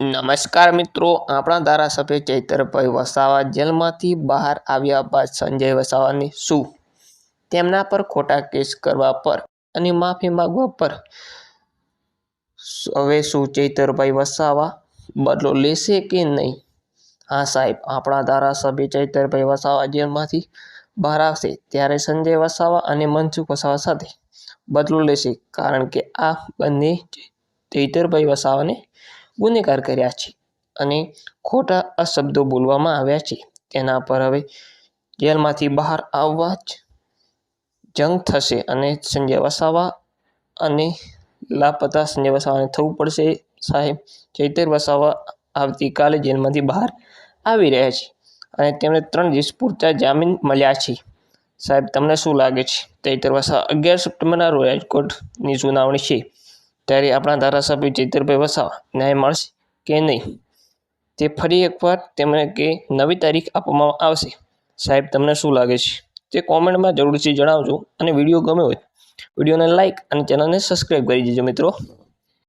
નમસ્કાર મિત્રો, આપણા ધારાસભ્ય ચૈતરભાઈ વસાવા જેલમાંથી બહાર આવ્યા બાદ સંજય વસાવાની શું? તેમના પર ખોટા કેસ કરવા પર અને માફી માંગવા પર. હવે શું ચૈતરભાઈ વસાવા બદલો લેશે કે નહીં? હા સાહેબ, આપણા ધારાસભ્ય ચૈતરભાઈ વસાવા જેલમાંથી બહાર આવશે ત્યારે સંજય વસાવા અને મનસુખ વસાવા સાથે બદલો લેશે કારણ કે આ બંને ચૈતરભાઈ વસાવાને ગુનેગાર કર્યા છે અને ખોટા અશબ્દો બોલવામાં આવ્યા છે. તેના પર હવે જેલમાંથી બહાર આવવા જ જંગ થશે અને સંજય વસાવા અને લાપતા સંજય વસાવાને થવું પડશે. સાહેબ, ચૈતર વસાવા આવતીકાલે જેલમાંથી બહાર આવી રહ્યા છે અને તેમને ત્રણ દિવસ પૂરતા જામીન મળ્યા છે. સાહેબ, તમને શું લાગે છે? ચૈતર વસાવા અગિયાર સપ્ટેમ્બરના રોજ રાજકોટની સુનાવણી છે. ત્યારે આપણા ધારાસભ્ય જીતરભાઈ વસાવા ન્યાય મળશે કે નહીં? તે ફરી એકવાર તેમને કે નવી તારીખ આપવામાં આવશે. સાહેબ, તમને શું લાગે છે? તે કોમેન્ટમાં જરૂરથી જણાવજો અને વીડિયો ગમ્યો હોય વિડીયોને લાઇક અને ચેનલને સબસ્ક્રાઈબ કરી દેજો મિત્રો.